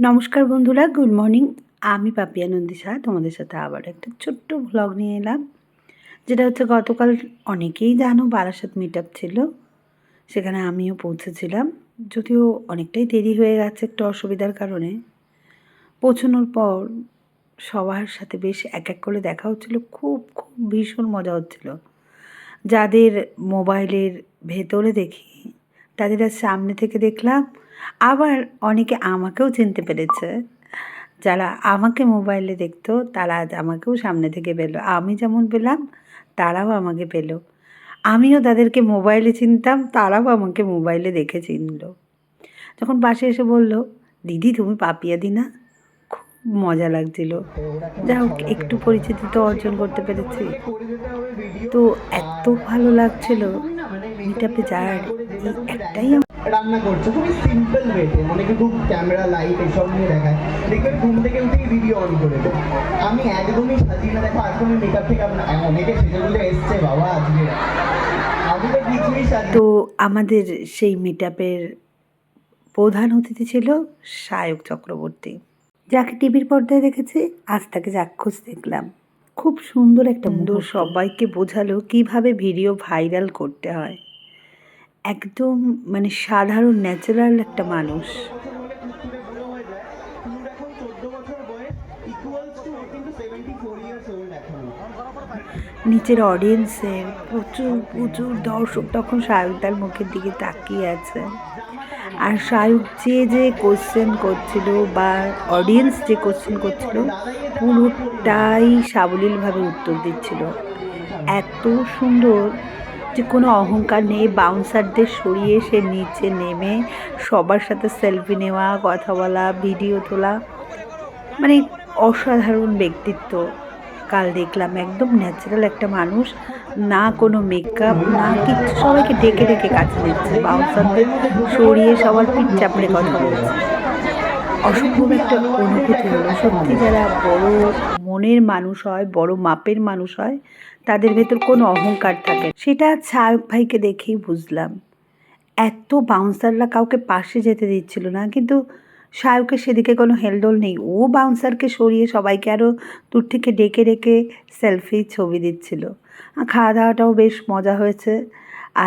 নমস্কার বন্ধুরা good morning আমি পাপিয়া নন্দিসা তোমাদের সাথে আবার একটা ছোট্ট ভ্লগ নিয়ে এলাম। যেটা হচ্ছে গতকাল অনেকেই জানো, বারাসাত মিট আপ ছিল। সেখানে আমিও পৌঁছেছিলাম। যদিও অনেকটাই দেরি হয়ে গেছে একটু অসুবিধার কারণে। পৌঁছানোর পর সবার সাথে বেশ এক এক করে দেখা হচ্ছিল। খুব খুব ভীষণ মজা হচ্ছিল। যাদের মোবাইলের ভেতরে দেখি, তাদের সামনে থেকে দেখলাম আবার অনেকে আমাকেও চিনতে পেরেছে। যারা আমাকে মোবাইলে দেখতো, তারা আজ আমাকেও সামনে থেকে পেল। আমি যেমন পেলাম, তারাও আমাকে পেল। আমিও তাদেরকে মোবাইলে চিনতাম, তারাও আমাকে মোবাইলে দেখে চিনলো। যখন পাশে এসে বলল, দিদি, তুমি পাপিয়া দি না? খুব মজা লাগছিল। যা হোক, একটু পরিচিতি তো অর্জন করতে পেরেছি। তো এত ভালো লাগছিল মিটাপে যার এই একটাই রান্না করছে খুবই সিম্পল ওয়েতে অনেকে খুব ক্যামেরা লাইট এসব নিয়ে দেখায়। দেখবেন ঘুম থেকে উঠেই ভিডিও অন করে দেয়। আমি একদমই সাজিয়ে না দেখো আজকে আমি মেকআপ থেকে অনেকে সেজে বলে এসছে বাবা আজকে। আমি তো কিছুই সাজি তো আমাদের সেই মিটআপের প্রধান অতিথি ছিল সায়ক চক্রবর্তী। যাকে টিভির পর্দায় দেখেছি আজ তাকে চাক্ষুষ দেখলাম। খুব সুন্দর একটা সুন্দর সবাইকে বোঝালো কীভাবে ভিডিও ভাইরাল করতে হয়। একদম মানে সাধারণ ন্যাচারাল একটা মানুষ। নিচের অডিয়েন্সের প্রচুর প্রচুর দর্শক তখন সায়কদার মুখের দিকে তাকিয়ে আছে। আর সায়ক যে যে কোশ্চেন করছিল বা অডিয়েন্স যে কোশ্চেন করছিল, পুরোটাই সাবলীলভাবে উত্তর দিচ্ছিল। এত সুন্দর যে কোনো অহংকার নেই বাউন্সারদের সরিয়ে সে নিচে নেমে সবার সাথে সেলফি নেওয়া, কথা বলা ভিডিও তোলা। মানে অসাধারণ ব্যক্তিত্ব কাল দেখলাম, একদম ন্যাচারাল একটা মানুষ। না কোনো মেকআপ না কিচ্ছু সবাইকে ডেকে ডেকে কাছে দিচ্ছে বাউন্সারদের সরিয়ে সবার পিঠ চাপড়ে কথা বলছে। অসম্ভব একটা অনুভূতি হলো, সত্যি যারা বড় মনের মানুষ হয়, বড় মাপের মানুষ হয়, তাদের ভেতর কোনো অহংকার থাকে সেটা ছায়ক ভাইকে দেখেই বুঝলাম। এত বাউন্সাররা কাউকে পাশে যেতে দিচ্ছিল না, কিন্তু সায়কের সেদিকে কোনো হেলদোল নেই। ও বাউন্সারকে সরিয়ে সবাইকে আরও দূর থেকে ডেকে ডেকে সেলফি ছবি দিচ্ছিল। খাওয়া দাওয়াটাও বেশ মজা হয়েছে।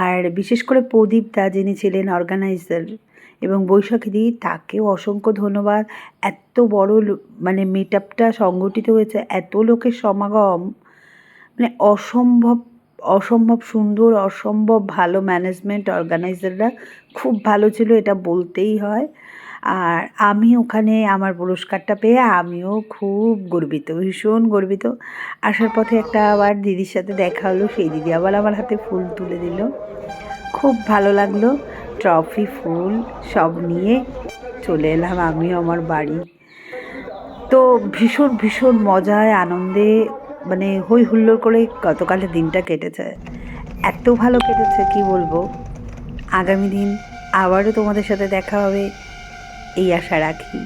আর বিশেষ করে প্রদীপ দা যিনি ছিলেন অর্গানাইজার এবং বৈশাখী দি তাকেও অসংখ্য ধন্যবাদ। এত বড় মানে মিট আপটা সংগঠিত হয়েছে, এত লোকের সমাগম মানে অসম্ভব অসম্ভব সুন্দর, অসম্ভব ভালো ম্যানেজমেন্ট অর্গানাইজাররা খুব ভালো ছিল, এটা বলতেই হয়। আর আমি ওখানে আমার পুরস্কারটা পেয়ে আমিও খুব গর্বিত, ভীষণ গর্বিত। আসার পথে একটা আবার দিদির সাথে দেখা হলো, সেই দিদি আবার আমার হাতে ফুল তুলে দিল। খুব ভালো লাগল। ট্রফি, ফুল সব নিয়ে চলে এলাম আমিও আমার বাড়ি। তো ভীষণ ভীষণ মজায়, আনন্দে মানে হই হুল্লোড় করে গতকালের দিনটা কেটেছে। এত ভালো কেটেছে, কি বলব? আগামী দিন আবারও তোমাদের সাথে দেখা হবে, এই আশা রাখি।